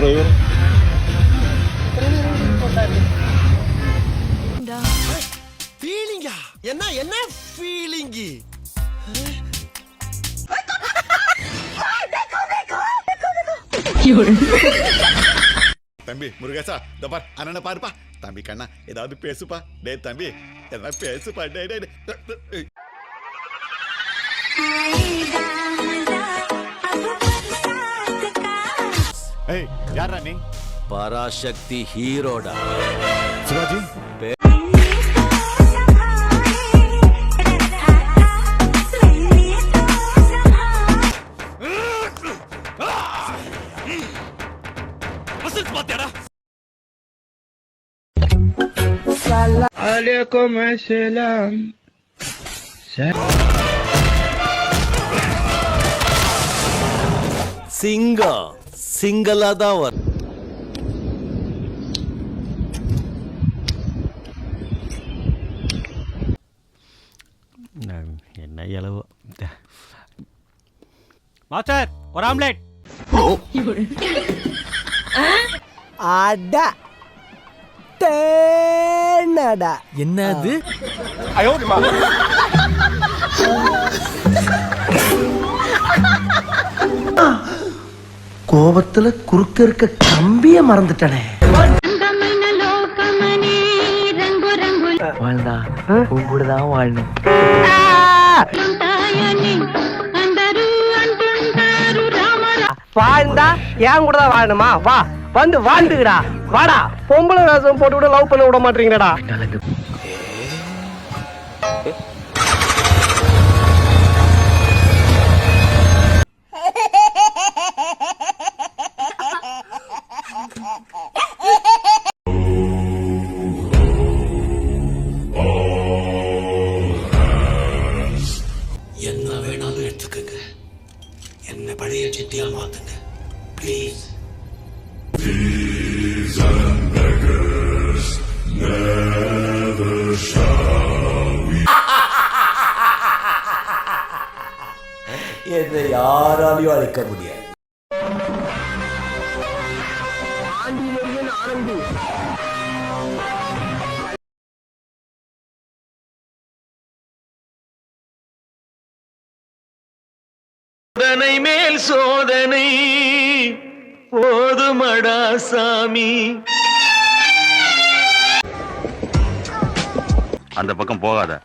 Driver ஃபீலிங்கா என்ன என்ன ஃபீலிங்கி தம்பி முருகேசா இந்த பார் அண்ணனை பாருப்பா. தம்பி கண்ணா ஏதாவது பேசுப்பா. டேய் தம்பி எதனா பேசுப்பா. டேய் டேய் டேய். యారాని పరాశక్తి హీరోడా. శివాజీ? عليكم السلام సింగర్ சிங்கலா தான் வரும் என்ன இலவோ மாஸ்டர் ஒரு ஆம்லேட். அடா. தேனடா. என்னது? கோபத்துல குறுக்க இருக்க கம்பிய மறந்துட்டனே. வாழ்ந்தா வாழணும். வாழ்ந்தா ஏன் கூட தான் வாழணுமா? வா வந்து வாழ்ந்துக்கடா. வாடா பொம்பளை ரசம் போட்டு விட லவ் பண்ண விட மாட்டீங்கடா என்னை யாராலையும் அழிக்க முடியாது. சோதனை மேல் சோதனை. போதுமடா சாமி. அந்த பக்கம் போகாத.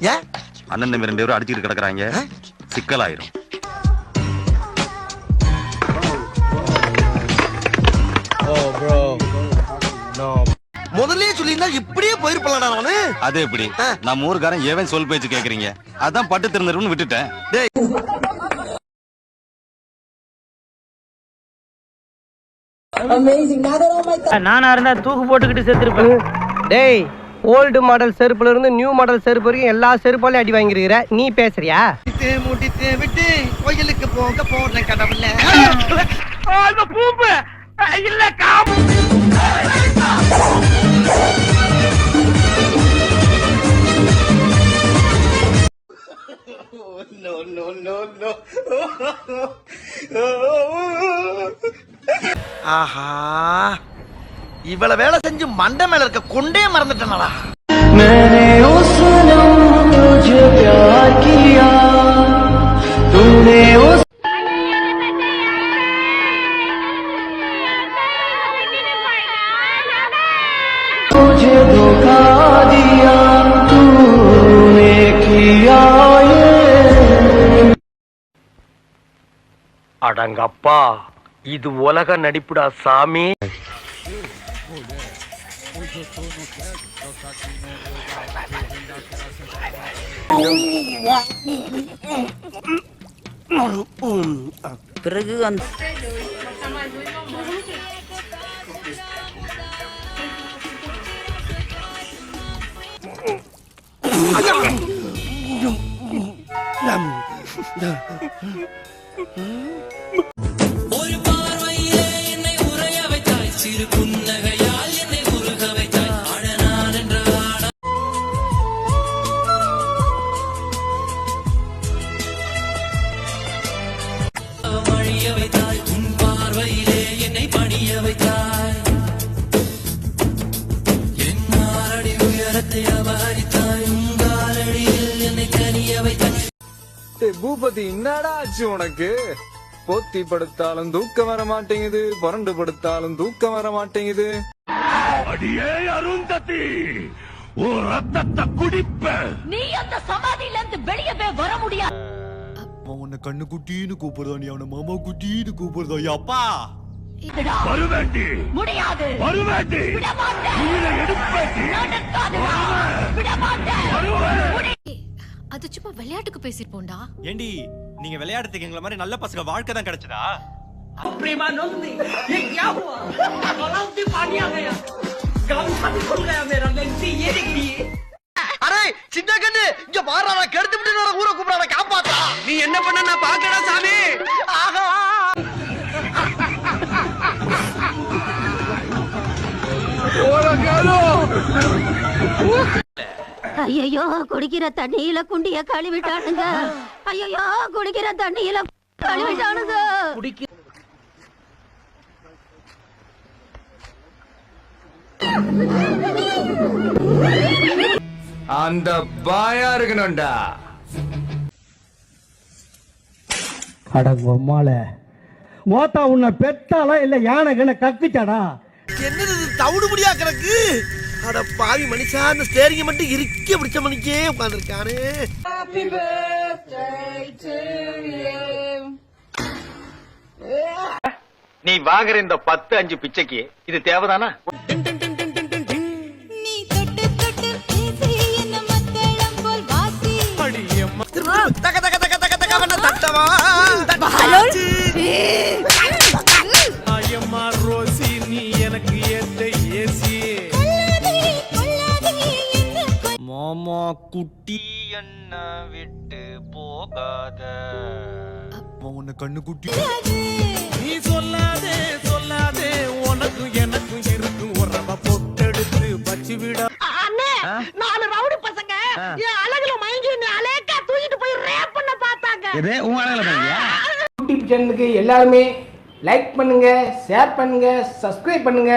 ஏன்? அண்ணன் ரெண்டு பேரும் அடிச்சுட்டு கிடக்குறாங்க. சிக்கலாயிரும். முதல்லயே சொல்லியிருந்தா இப்படியே போயிருப்பலடா நானு அது எப்படி நம்ம ஊருக்காரன் ஏவன் சொல் பேச்சு கேக்குறீங்க அதான் பட்டு திறந்துருன்னு விட்டுட்டேன் நானா இருந்தா தூக்கு போட்டுக்கிட்டு செத்துருப்பேன் டேய் ஓல்டு மாடல் செருப்புல இருந்து நியூ மாடல் செருப்பு வரைக்கும் எல்லா செருப்பாலையும் அடி வாங்கிருக்கிற நீ பேசுறியா முடித்து விட்டு கோயிலுக்கு போக போறேன் கடவுள no, no, no, no. ஆஹா. இவ்வளவு வேலை செஞ்சு மண்டை மேல இருக்க கொண்டே மறந்துட்டேனடா. அடங்கப்பா. இது உலக நடிப்புடா சாமி. பிறகு அந்த ஒரு பார்வையிலே என்னை உரைய வைத்தாய் சிறு பணிய டேய் பூபதி என்னடா ஆச்சு உனக்கு? போத்தி படுத்தாலும் தூக்கம் வர மாட்டேங்குது புரண்டு படுத்தாலும் தூக்கம் வர மாட்டேங்குது. நீ அந்த சமாதியில இருந்து வெளியவே வர முடியாது உன்னை கண்ணு குட்டின்னு கூப்பிடுறா நீ அவன மாமா குட்டின்னு கூப்பிடுறா அப்பா. முடியாது. விட மாட்டேன் நடக்காதுடா. விட மாட்டேன் அது சும்மா விளையாட்டுக்கு பேசிட்டு போண்டா? ஏண்டி நீங்க விளையாடுறதுக்கு எங்களை மாதிரி நல்ல பசங்க வாழ்க்கை தான் கிடைச்சதா? அரே சின்ன கண்ணு இங்க பாரு கெடுத்து விட்டு ஊரை ஐயோ குடிக்கிற தண்ணியில குண்டிய கழுவிட்டானுங்க. ஐயோ குடிக்கிற தண்ணியில கழுவிட்டானுங்க. அந்த பாயா இருக்கணும்டா. அடங்கொம்மால மோத்தா உன்னை பெத்தாலா இல்ல யானை கண்ண கக்குச்சாடா? என்னது தவிடு முடியா கிடக்கு? அட பாவி மனுஷா அந்த ஸ்டேரிங்க மட்டும் இறுக்கி பிடிச்ச மணிக்கே உட்காந்துருக்கானே நீ வாங்குற இந்த பத்து அஞ்சு பிச்சைக்கு இது தேவைதானா? மாமா குட்டி என்ன விட்டு போகாத. உன்னை கண்ணு குட்டி. நீ சொல்லாதே சொல்லாதே உனக்கும் எனக்கும் இருக்கும் உறவ பொட்டெடுத்து வச்சு விட. அண்ணே நாலு ரவுடி பசங்க என் அழகுல மயங்கி என்ன அலேக்கா தூக்கிட்டு போய் ரேப் பண்ண பார்த்தாங்க. எது உங்க அழகுல யூடியூப் சேனலுக்கு எல்லாருமே லைக் பண்ணுங்க ஷேர் பண்ணுங்க சப்ஸ்கிரைப் பண்ணுங்க.